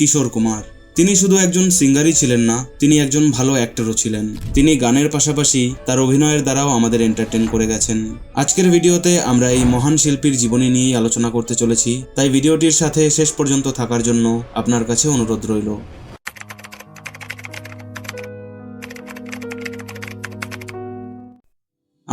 কিশোর কুমার। তিনি শুধু একজন সিঙ্গারই ছিলেন না, তিনি একজন ভালো অ্যাক্টরও ছিলেন। তিনি গানের পাশাপাশি তার অভিনয়ের দ্বারাও আমাদের এন্টারটেন করে গেছেন। আজকের ভিডিওতে আমরা এই মহান শিল্পীর জীবনী নিয়েই আলোচনা করতে চলেছি, তাই ভিডিওটির সাথে শেষ পর্যন্ত থাকার জন্য আপনার কাছে অনুরোধ রইল।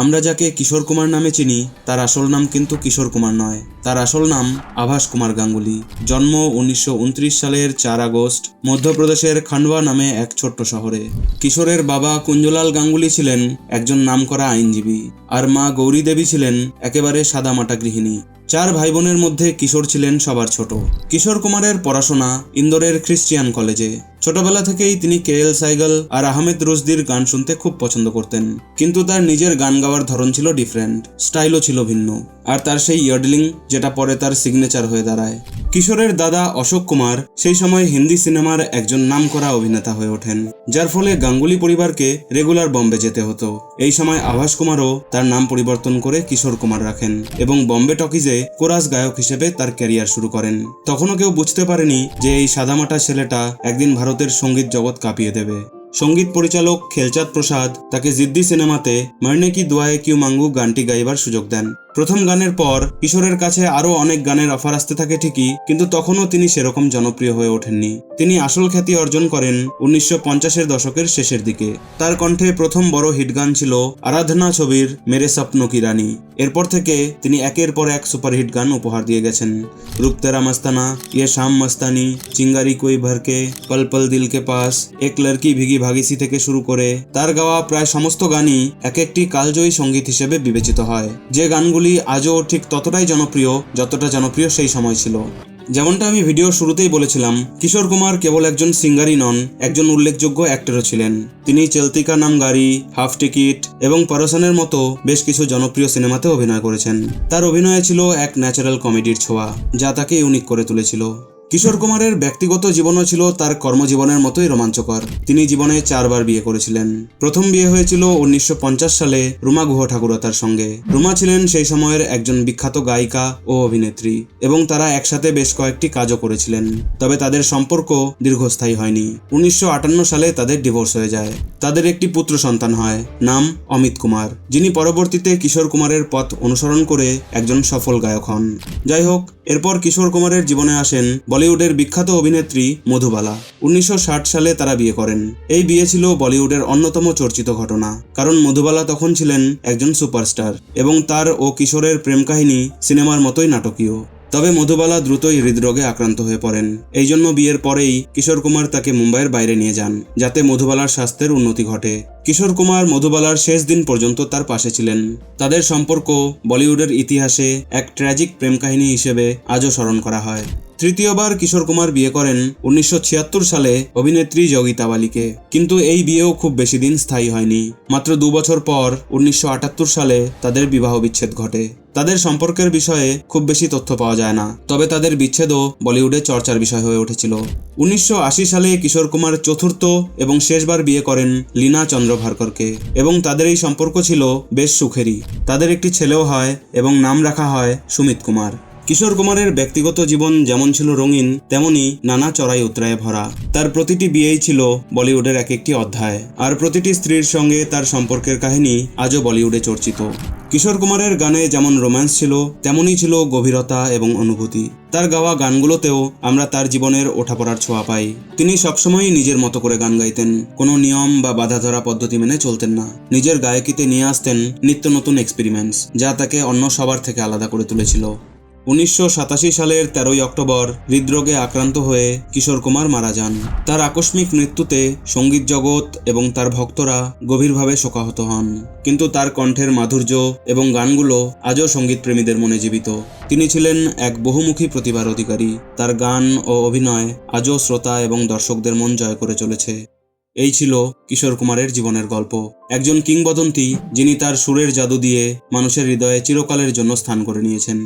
আমরা যাকে কিশোর কুমার নামে চিনি, তার আসল নাম কিন্তু কিশোর কুমার নয়। তার আসল নাম আভাস কুমার গাঙ্গুলি। জন্ম উনিশশো উনত্রিশ সালের চার আগস্ট, মধ্যপ্রদেশের খান্ডওয়া নামে এক ছোট্ট শহরে। কিশোরের বাবা কুঞ্জলাল গাঙ্গুলি ছিলেন একজন নামকরা আইনজীবী, আর মা গৌরী দেবী ছিলেন একেবারে সাদামাটা গৃহিণী। চার ভাই বোনের মধ্যে কিশোর ছিলেন সবার ছোট। কিশোর কুমারের পড়াশোনা ইন্দোরের খ্রিস্টিয়ান কলেজে। ছোটবেলা থেকেই তিনি কে এল সাইগল আর আহমেদ রুশদির গান শুনতে খুব পছন্দ করতেন। কিন্তু তার নিজের গান গাওয়ার ধরন ছিল ডিফারেন্ট স্টাইলও ছিল ভিন্ন। আর তার সেই ইয়ার্ডলিং যেটা পরে তার সিগনেচার হয়ে দাঁড়ায়। কিশোরের দাদা অশোক কুমার সেই সময় হিন্দি সিনেমার একজন নামকরা অভিনেতা হয়ে ওঠেন, যার ফলে গাঙ্গুলি পরিবারকে রেগুলার বম্বে যেতে হতো। এই সময় আভাস কুমারও তার নাম পরিবর্তন করে কিশোর কুমার রাখেন এবং বম্বে টকিজে কোরাস গায়ক হিসেবে তার ক্যারিয়ার শুরু করেন। তখনও কেউ বুঝতে পারেনি যে এই সাদামাটা ছেলেটা একদিন ভারতের সংগীত জগৎ কাঁপিয়ে দেবে। সংগীত পরিচালক খেলচাঁদ প্রসাদ তাকে জিদ্দি সিনেমাতে মারনে কি দোয়ায়ে কিউ মাঙ্গু গানটি গাইবার সুযোগ দেন। প্রথম গানের পর কিশোরের কাছে আরও অনেক গানের অফার আসতে থাকে ঠিকই, কিন্তু তখনও তিনি সেরকম জনপ্রিয় হয়ে ওঠেননি। তিনি আসল খ্যাতি অর্জন করেন উনিশশো পঞ্চাশের দশকের শেষের দিকে। তার কণ্ঠে প্রথম বড় হিট গান ছিল আরাধনা ছবির মেরে স্বপ্ন কি রানী। এরপর থেকে তিনি একের পর এক সুপারহিট গান উপহার দিয়ে গেছেন। রুপতেরা মাস্তানা ইয়ে শাম মস্তানি, চিঙ্গারি কই ভরকে পল পল দিল কে পাস, এক লড়কি ভিগি ভাগিসি থেকে শুরু করে, তার গাওয়া প্রায় সমস্ত গানই এক একটি কালজয়ী সংগীত হিসেবে বিবেচিত হয়। যে গানগুলি আজও ঠিক ততটাই জনপ্রিয়, যতটা জনপ্রিয় সেই সময় ছিল। যেমনটা আমি ভিডিওর শুরুতেই বলেছিলাম, কিশোর কুমার কেবল একজন সিঙ্গারই নন, একজন উল্লেখযোগ্য অ্যাক্টরও ছিলেন। তিনি চেলতিকা নাম গাড়ি, হাফ টিকিট এবং পারসানের মতো বেশ কিছু জনপ্রিয় সিনেমাতে অভিনয় করেছেন। তার অভিনয়ে ছিল এক ন্যাচারাল কমেডির ছোঁয়া, যা তাকে ইউনিক করে তুলেছিল। কিশোর কুমারের ব্যক্তিগত জীবনও ছিল তার কর্মজীবনের মতোই রোমাঞ্চকর। তিনি জীবনে চারবার বিয়ে করেছিলেন। প্রথম বিয়ে হয়েছিল উনিশশো পঞ্চাশ সালে রুমা গুহ ঠাকুরতার সঙ্গে। রুমা ছিলেন সেই সময়ের একজন বিখ্যাত গায়িকা ও অভিনেত্রী এবং তারা একসাথে বেশ কয়েকটি কাজও করেছিলেন। তবে তাদের সম্পর্ক দীর্ঘস্থায়ী হয়নি। উনিশশো আটান্ন সালে তাদের ডিভোর্স হয়ে যায়। তাদের একটি পুত্র সন্তান হয়, নাম অমিত কুমার, যিনি পরবর্তীতে কিশোর কুমারের পথ অনুসরণ করে একজন সফল গায়ক হন। যাই হোক এরপর কিশোর কুমারের জীবনে আসেন বলিউডের বিখ্যাত অভিনেত্রী মধুবালা। উনিশশো ষাট সালে তারা বিয়ে করেন। এই বিয়ে ছিল বলিউডের অন্যতম চর্চিত ঘটনা। কারণ মধুবালা তখন ছিলেন একজন সুপারস্টার এবং তার ও কিশোরের প্রেম কাহিনী সিনেমার মতোই নাটকীয়। তবে মধুবালা দ্রুতই হৃদরোগে আক্রান্ত হয়ে পড়েন। এই জন্য বিয়ের পরেই কিশোর কুমার তাকে মুম্বাইয়ের বাইরে নিয়ে যান, যাতে মধুবালার স্বাস্থ্যের উন্নতি ঘটে। কিশোর কুমার মধুবালার শেষ দিন পর্যন্ত তার পাশে ছিলেন। তাদের সম্পর্ক বলিউডের ইতিহাসে এক ট্র্যাজিক প্রেম কাহিনী হিসেবে আজও স্মরণ করা হয়। তৃতীয়বার কিশোর কুমার বিয়ে করেন উনিশশো ছিয়াত্তর সালে অভিনেত্রী যোগিতা বালিকে। কিন্তু এই বিয়েও খুব বেশি দিন স্থায়ী হয়নি। মাত্র দু বছর পর উনিশশো আটাত্তর সালে তাদের বিবাহ বিচ্ছেদ ঘটে। তাদের সম্পর্কের বিষয়ে খুব বেশি তথ্য পাওয়া যায় না। তবে তাদের বিচ্ছেদও বলিউডে চর্চার বিষয় হয়ে উঠেছিল। উনিশশো আশি সালে কিশোর কুমার চতুর্থ এবং শেষবার বিয়ে করেন লীনা চন্দ্র ভার্করকে এবং তাদের এই সম্পর্ক ছিল বেশ সুখেরই। তাদের একটি ছেলেও হয় এবং নাম রাখা হয় সুমিত কুমার। কিশোর কুমারের ব্যক্তিগত জীবন যেমন ছিল রঙিন, তেমনি নানা চড়াই উতরায় ভরা। তার প্রতিটি বিয়েই ছিল বলিউডের এক একটি অধ্যায়, আর প্রতিটি স্ত্রীর সঙ্গে তার সম্পর্কের কাহিনী আজও বলিউডে চর্চিত। কিশোর কুমারের গানে যেমন রোম্যান্স ছিল তেমনই ছিল গভীরতা এবং অনুভূতি। তার গাওয়া গানগুলোতেও আমরা তার জীবনের ওঠাপড়ার ছোঁয়া পাই। তিনি সবসময়ই নিজের মতো করে গান গাইতেন। কোনো নিয়ম বা বাধা ধরা পদ্ধতি মেনে চলতেন না। নিজের গায়কিতে নিয়ে আসতেন নিত্য নতুন এক্সপেরিমেন্টস, যা তাকে অন্য সবার থেকে আলাদা করে তুলেছিল। উনিশশো সাতাশি সালের তেরোই অক্টোবর হৃদরোগে আক্রান্ত হয়ে কিশোর কুমার মারা যান। তার আকস্মিক মৃত্যুতে সংগীত জগৎ এবং তার ভক্তরা গভীরভাবে শোকাহত হন। কিন্তু তার কণ্ঠের মাধুর্য এবং গানগুলো আজও সংগীত প্রেমীদের মনে জীবিত। তিনি ছিলেন এক বহুমুখী প্রতিভার অধিকারী। তার গান ও অভিনয় আজও শ্রোতা এবং দর্শকদের মন জয় করে চলেছে। এই ছিল কিশোর কুমারের জীবনের গল্প। একজন কিংবদন্তি যিনি তার সুরের জাদু দিয়ে মানুষের হৃদয়ে চিরকালের জন্য স্থান করে নিয়েছেন।